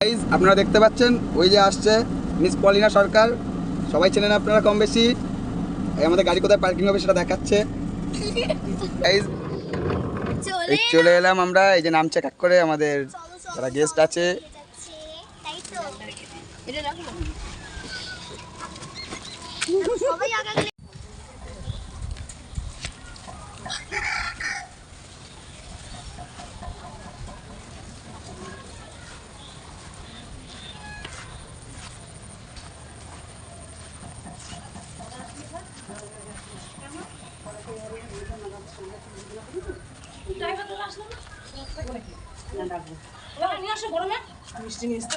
Guys আপনারা দেখতে পাচ্ছেন ওই যে আসছে মিস পলিনা সরকার। সবাই চেনেন আপনারা কম বেশি এই আমাদের গাড়ি কোথায় পার্কিং হবে সেটা দেখাচ্ছে। গাইজ চলে এই চলে এলাম। আমরা এই যে নামছে কাক করে আমাদের যারা গেস্ট আছে। তাই তো। এটা রাখো। সবাই নিয়ে আসো গরমে মিষ্টি নিয়ে এসতে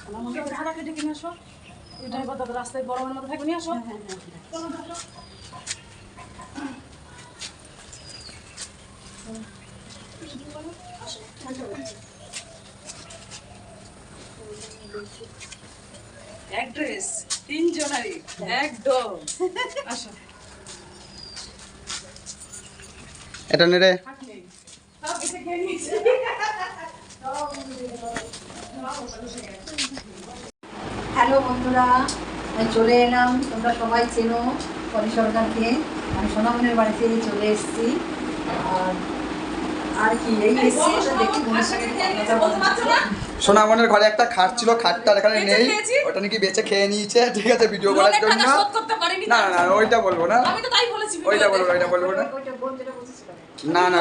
সোনা মন্দির ভাড়া কেটে কিনে আসো ড্রাইভার রাস্তায় গরমের মধ্যে থাকবে নিয়ে আসো। এক ড্রেস তিনজনারি একদম। আসো। এটা নেড়ে হাত নেই সব এসে খেয়ে নিয়েছে হ্যালো বন্ধুরা আমি চলে এলাম। তোমরা সবাই চেনো পরি সরকারকে। আমি সোনামনের বাড়িতে চলে এসেছি। আর আর কি এই এসেছি দেখি সোনামনের ঘরে একটা খাট ছিল খাটটা এখানে নেই। ওটা নাকি বেঁচে খেয়ে নিয়েছে ঠিক আছে ভিডিও করার জন্য। না না না ওইটা বলব না। আমি তো তাই বলেছি ওইটা বলব ওইটা বলব না। না না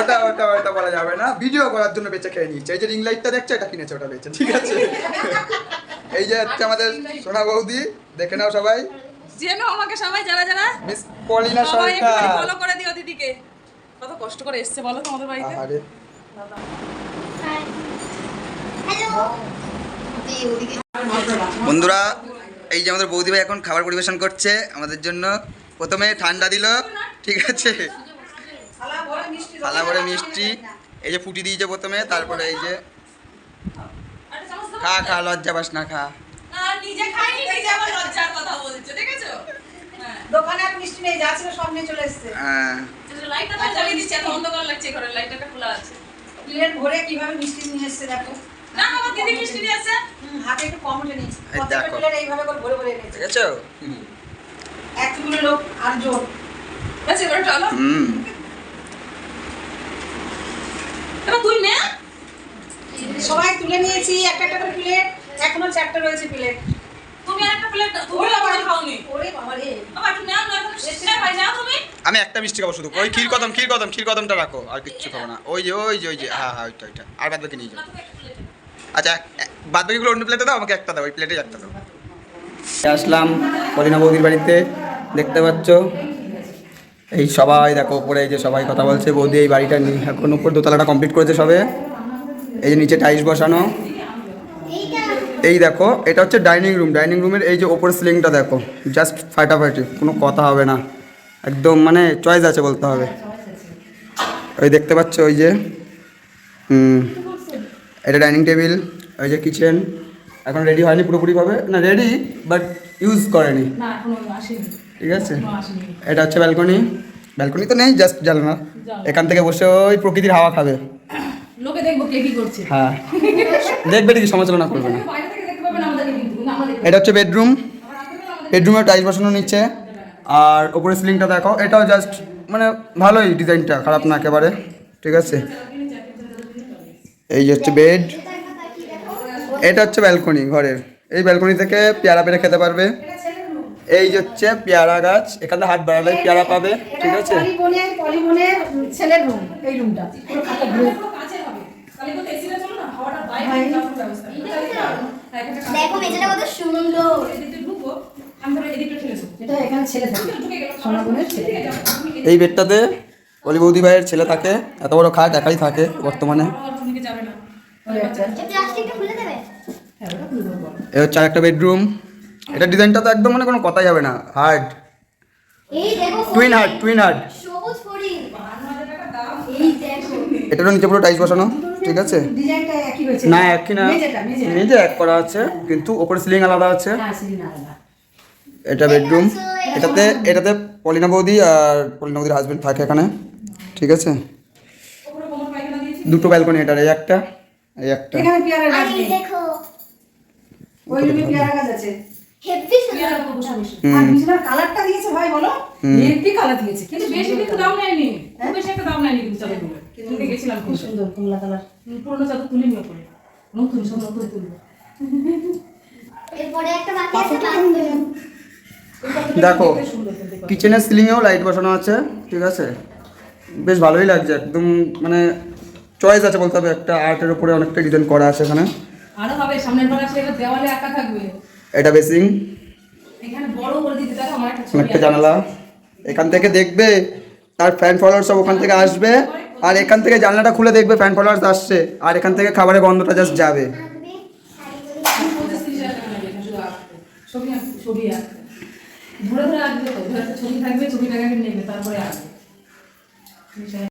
ওটা ওটা ওটা বলা যাবে না। ভিডিও করার জন্য বেঁচে খেয়ে নিচ্ছে এই যে রিং লাইটটা দেখছ এটা কিনেছে ওটা বেঁচে ঠিক আছে? এই যে হচ্ছে আমাদের সোনা বৌদি দেখে নাও সবাই। জেনো আমাকে সবাই যারা যারা। মিস পলিনা সরকার। ফলো করে দিও দিদিকে। কত কষ্ট করে এসছে বলো তোমাদের বাড়িতে? ওদিকে বন্ধুরা এই যে আমাদের বৌদি ভাই এখন খাবার পরিবেশন করছে আমাদের জন্য। প্রথমে ঠান্ডা দিল ঠিক আছে? থালা ভরে মিষ্টি এই যে ফুটি দিয়েছে প্রথমে তারপরে এই যে। খা খা লজ্জা পাস না খা। নিজে খাইনি নিজে আবার লজ্জার কথা বলছে দেখেছ? হ্যাঁ। দোকানে আর মিষ্টি নেই যা ছিল সব নিয়ে চলে এসেছে। হ্যাঁ। যে লাইটটা তো জ্বালিয়ে দিচ্ছে এত অন্ধকার লাগছে ঘরের লাইটটা খোলা আছে। প্লেট ভরে কীভাবে মিষ্টি নিয়ে এসেছে দেখো। না আমার দিদি মিষ্টি দিয়ে আছে হাতে একটু কম উঠে নিয়েছে। এই দেখো। প্লেট এইভাবে করে ভরে ভরে এনেছে। দেখেছ? লোক আর জোর বেশ এবার চলো। হুম। এবার তুই নে। সবাই তুলে নিয়েছি একটা একটা করে প্লেট এখনও চারটে রয়েছে প্লেট তুমি প্লেট তুমি আবার খাওনি। ওরে বাবা রে বাবা একটু নাও না এখন শেষ ভাই যাও তুমি। আমি একটা মিষ্টি খাব শুধু। ওই ক্ষীর কদম ক্ষীর কদম ক্ষীর কদমটা রাখো আর কিচ্ছু খাব না। ওই যে ওই যে ওই যে হ্যাঁ হ্যাঁ ওইটা ওইটা। আর বাদ বাকি নিয়ে যাও। প্লেট আচ্ছা বাদ বাকিগুলো অন্য প্লেটে দাও আমাকে একটা দাও ওই প্লেটে একটা দাও। আসলাম কলিনা বৌদির বাড়িতে দেখতে পাচ্ছ? এই সবাই দেখো উপরে এই যে সবাই কথা বলছে বৌদি এই বাড়িটা নিয়ে এখন উপর দোতলাটা কমপ্লিট করেছে সবে। এই যে নিচে টাইলস বসানো। এই দেখো এটা হচ্ছে ডাইনিং রুম ডাইনিং রুমের এই যে ওপর সিলিংটা দেখো জাস্ট ফাটাফাটি কোনো কথা হবে না। একদম মানে চয়েস আছে বলতে হবে। ওই দেখতে পাচ্ছ ওই যে এটা ডাইনিং টেবিল ওই যে কিচেন এখন রেডি হয়নি পুরোপুরিভাবে। না রেডি বাট ইউজ করেনি। ঠিক আছে? এটা হচ্ছে ব্যালকনি ব্যালকনি তো নেই জাস্ট জানলা এখান থেকে বসে ওই প্রকৃতির হাওয়া খাবে। লোকে দেখব কে কি করছে। হ্যাঁ। দেখবে কি সমালোচনা করবে না। এটা হচ্ছে বেডরুম। বেডরুমে টাইলস বসানো নিচ্ছে আর ওপরে সিলিংটা দেখো এটাও জাস্ট মানে ভালোই ডিজাইনটা খারাপ না একেবারে। ঠিক আছে? এই যে হচ্ছে বেড। এটা হচ্ছে ব্যালকনি ঘরের। এই ব্যালকনি থেকে পেয়ারা পেরে খেতে পারবে। এই যে হচ্ছে পেয়ারা গাছ এখানে হাত বাড়ালে পেয়ারা পাবে ঠিক আছে? পলিবনের পলিবনের ছেলের রুম এই রুমটা পুরো খাতা ঘুরে কাছে হবে। তাহলে তো এসিটা চলো না? হাওয়াটা বাইরে যাওয়ার ব্যবস্থা হ্যাঁ, ছেলে এই বেডটাতে অলি বৌদি ভাইয়ের ছেলে থাকে এত বড় খাট একাই থাকে বর্তমানে। একটা হ্যাঁ এ হচ্ছে আরেকটা বেডরুম এটা ডিজাইনটা তো একদম মানে কোনো কথাই হবে না। হার্ড এই দেখো টুইন হার্ড টুইন হার্ড সবুজ ফড়িং এই দেখো। এটারও নিচে পুরো টাইস বসানো ঠিক আছে? ডিজাইনটা একই হয়েছে। না একই না। মেঝে এক করা আছে কিন্তু ওপরে সিলিং আলাদা আছে। হ্যাঁ এটা বেডরুম এটাতে এটাতে পলিনা বৌদি আর পলিনা বৌদির হাজবেন্ড থাকে এখানে ঠিক আছে? দুটো ব্যালকনি এটার এই একটা এই একটা। এখানে পেয়ারা গাছ আর দেখো। ওই রুমে পেয়ারা গাছ আছে। হেভি পেয়ারা সুন্দর করব সব এসে। হুম। আর বিছানার কালারটা দিয়েছে ভাই বলো। হেভি কালার দিয়েছে কিন্তু বেশি কিন্তু দাম নেয়নি। বেশি একটা দাম নেয়নি কিন্তু চাদরগুলো কিন্তু গেছিলাম খুব সুন্দর কমলা কালার পুরোনো চাদর তুলে নিয়ে পরে। নতুন সব নতুন তুলবো। এরপরে একটা বাকি আছে দেখো। কিচেনের সিলিংয়েও লাইট বসানো আছে ঠিক আছে? বেশ ভালোই লাগছে একদম মানে চয়েস আছে বলতে হবে একটা আর্টের উপরে অনেকটা ডিজাইন করা আছে এখানে। আরও হবে সামনের বার আসলে দেওয়ালে একা থাকবে। এটা বেসিং একটা। জানালা। এখান থেকে দেখবে তার ফ্যান ফলোয়ার সব ওখান থেকে আসবে আর এখান থেকে জানলাটা খুলে দেখবে ফ্যান ফলোয়ার্স আসছে আর এখান থেকে খাবারের গন্ধটা জাস্ট যাবে। ধরে ধরে আঁকবে তো ছবি থাকবে ছবিটাকে নেবে তারপরে আঁকবে।